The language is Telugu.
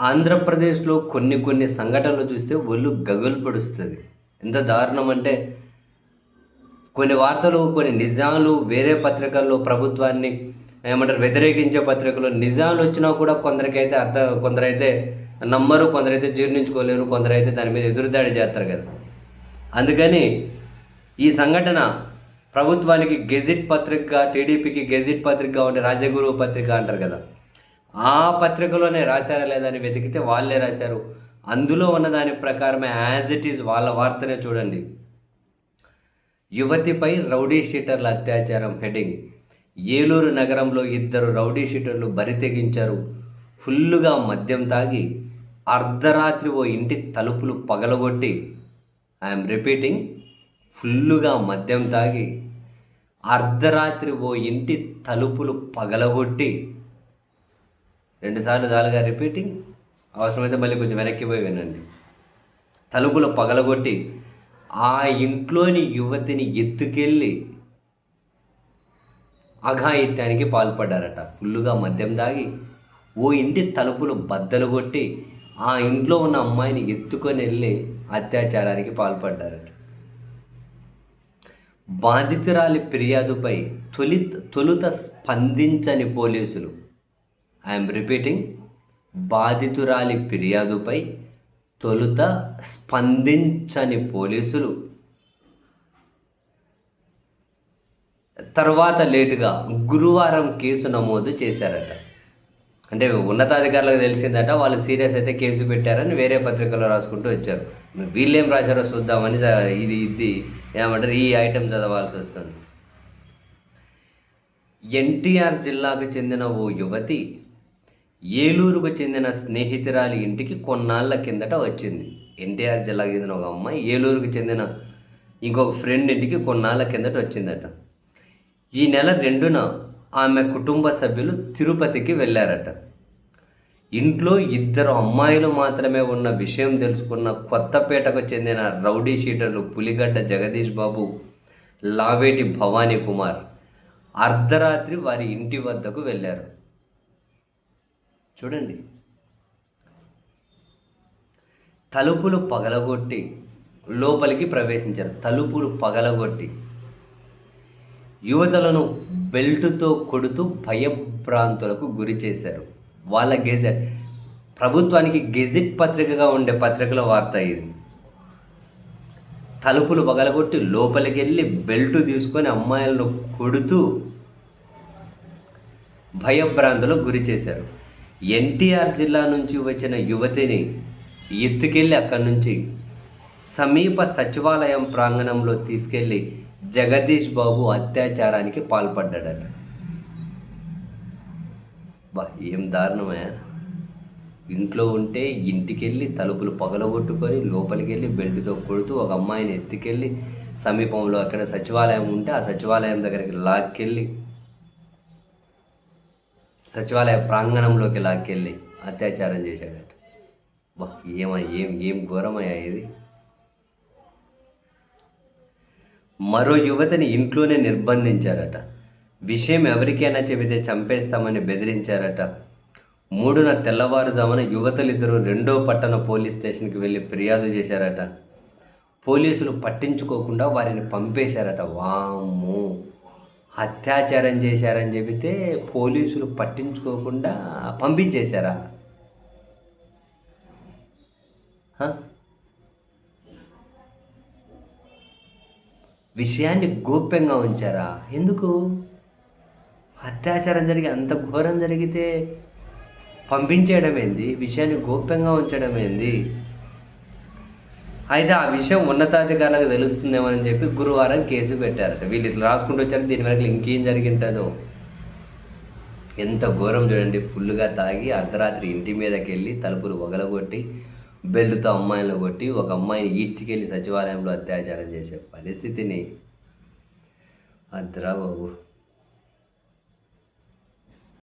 ఆంధ్రప్రదేశ్లో కొన్ని కొన్ని సంఘటనలు చూస్తే ఒళ్ళు గగులు పడుస్తుంది. ఎంత దారుణం అంటే కొన్ని వార్తలు కొన్ని నిజాలు వేరే పత్రికల్లో ప్రభుత్వాన్ని ఏమంటారు వ్యతిరేకించే పత్రికలు నిజాలు వచ్చినా కూడా కొందరికైతే అర్థ కొందరైతే నమ్మరు కొందరైతే జీర్ణించుకోలేరు కొందరైతే దాని మీద ఎదురుదాడి చేస్తారు కదా. అందుకని ఈ సంఘటన ప్రభుత్వానికి గెజిట్ పత్రిక టీడీపీకి గెజిట్ పత్రిక ఉంటే రాజగురు పత్రిక అంటారు కదా. ఆ పత్రికలోనే రాశారా లేదా అని వెతికితే వాళ్ళే రాశారు. అందులో ఉన్న దాని ప్రకారమే యాజ్ ఇట్ ఈజ్ వాళ్ళ వార్తనే చూడండి. యువతిపై రౌడీ షీటర్ల అత్యాచారం హెడింగ్ ఏలూరు నగరంలో ఇద్దరు రౌడీ షీటర్లు బరి తెగించారు. ఫుల్లుగా మద్యం తాగి అర్ధరాత్రి ఓ ఇంటి తలుపులు పగలగొట్టి ఐఎమ్ రిపీటింగ్ ఫుల్లుగా మద్యం తాగి అర్ధరాత్రి ఓ ఇంటి తలుపులు పగలగొట్టి రెండుసార్లు దాలుగా రిపీటింగ్ అవసరమైతే మళ్ళీ కొంచెం వెనక్కి పోయి వినండి. తలుపులు పగలగొట్టి ఆ ఇంట్లోని యువతిని ఎత్తుకెళ్ళి అఘాయిత్యానికి పాల్పడ్డారట. ఫుల్లుగా మద్యం దాగి ఓ ఇంటి తలుపులు బద్దలు కొట్టి ఆ ఇంట్లో ఉన్న అమ్మాయిని ఎత్తుకొని వెళ్ళి అత్యాచారానికి పాల్పడ్డారట. బాధితురాలి ఫిర్యాదుపై తొలి తొలుత స్పందించని పోలీసులు ఐఎమ్ రిపీటింగ్ బాధితురాలి ఫిర్యాదుపై తొలుత స్పందించని పోలీసులు. తర్వాత లేటుగా గురువారం కేసు నమోదు చేశారట. అంటే ఉన్నతాధికారులకు తెలిసిందట వాళ్ళు సీరియస్ అయితే కేసు పెట్టారని వేరే పత్రికలో రాసుకుంటూ వచ్చారు. వీళ్ళేం రాశారో చూద్దామని ఇది ఇది ఏమంటారు ఈ ఐటెం చదవాల్సి వస్తుంది. ఎన్టీఆర్ జిల్లాకు చెందిన ఓ యువతి ఏలూరుకు చెందిన స్నేహితురాలి ఇంటికి కొన్నాళ్ళ కిందట వచ్చింది. ఎన్టీఆర్ జిల్లాకు చెందిన ఒక అమ్మాయి ఏలూరుకు చెందిన ఇంకొక ఫ్రెండ్ ఇంటికి కొన్నాళ్ళ కిందట వచ్చిందట. ఈ నెల రెండున ఆమె కుటుంబ సభ్యులు తిరుపతికి వెళ్ళారట. ఇంట్లో ఇద్దరు అమ్మాయిలు మాత్రమే ఉన్న విషయం తెలుసుకున్న కొత్తపేటకు చెందిన రౌడీ షీటర్లు పులిగడ్డ జగదీష్ బాబు లావేటి భవానీ కుమార్ అర్ధరాత్రి వారి ఇంటి వద్దకు వెళ్ళారు. చూడండి. తలుపులు పగలగొట్టి లోపలికి ప్రవేశించారు. తలుపులు పగలగొట్టి యువతలను బెల్టుతో కొడుతూ భయభ్రాంతులకు గురి చేశారు. వాళ్ళ గెజెట్ ప్రభుత్వానికి గెజిట్ పత్రికగా ఉండే పత్రికల వార్త ఇది. తలుపులు పగలగొట్టి లోపలికి వెళ్ళి బెల్ట్ తీసుకొని అమ్మాయిలను కొడుతూ భయభ్రాంతులకు గురి చేశారు. ఎన్టీఆర్ జిల్లా నుంచి వచ్చిన యువతిని ఎత్తుకెళ్ళి అక్కడి నుంచి సమీప సచివాలయం ప్రాంగణంలో తీసుకెళ్ళి జగదీష్ బాబు అత్యాచారానికి పాల్పడ్డాడట. బా ఏం దారుణమే ఇంట్లో ఉంటే ఇంటికెళ్ళి తలుపులు పగలగొట్టుకొని లోపలికి వెళ్ళి బెల్ట్తో కొడుతూ ఒక అమ్మాయిని ఎత్తుకెళ్ళి సమీపంలో అక్కడ సచివాలయం ఉంటే ఆ సచివాలయం దగ్గరికి లాక్కెళ్ళి సచివాలయ ప్రాంగణంలోకి లాక్కెళ్ళి అత్యాచారం చేశాడట. బా ఏమ ఏం ఏం ఘోరమయ్యా ఇది? మరో యువతిని ఇంట్లోనే నిర్బంధించారట. విషయం ఎవరికైనా చెబితే చంపేస్తామని బెదిరించారట. మూడున తెల్లవారుజామున యువతలిద్దరూ రెండో పట్టణ పోలీస్ స్టేషన్కి వెళ్ళి ఫిర్యాదు చేశారట. పోలీసులు పట్టించుకోకుండా వారిని పంపేశారట. వాము అత్యాచారం చేశారని చెబితే పోలీసులు పట్టించుకోకుండా పంపించేశారా? విషయాన్ని గోప్యంగా ఉంచారా? ఎందుకు? అత్యాచారం జరిగి అంత ఘోరం జరిగితే పంపించేయడం ఏంది? విషయాన్ని గోప్యంగా ఉంచడం ఏంది? అయితే ఆ విషయం ఉన్నతాధికారులకు తెలుస్తుందేమని చెప్పి గురువారం కేసు పెట్టారట. వీళ్ళు ఇట్లా రాసుకుంటూ వచ్చారు దీని వెనక ఇంకేం జరిగింటుందో. ఎంత ఘోరం చూడండి. ఫుల్గా తాగి అర్ధరాత్రి ఇంటి మీదకి వెళ్ళి తలుపులు వగలగొట్టి బెల్లుతో అమ్మాయిలను కొట్టి ఒక అమ్మాయిని ఈడ్చికెళ్ళి సచివాలయంలో అత్యాచారం చేసే పరిస్థితిని. అద్రా బాబు.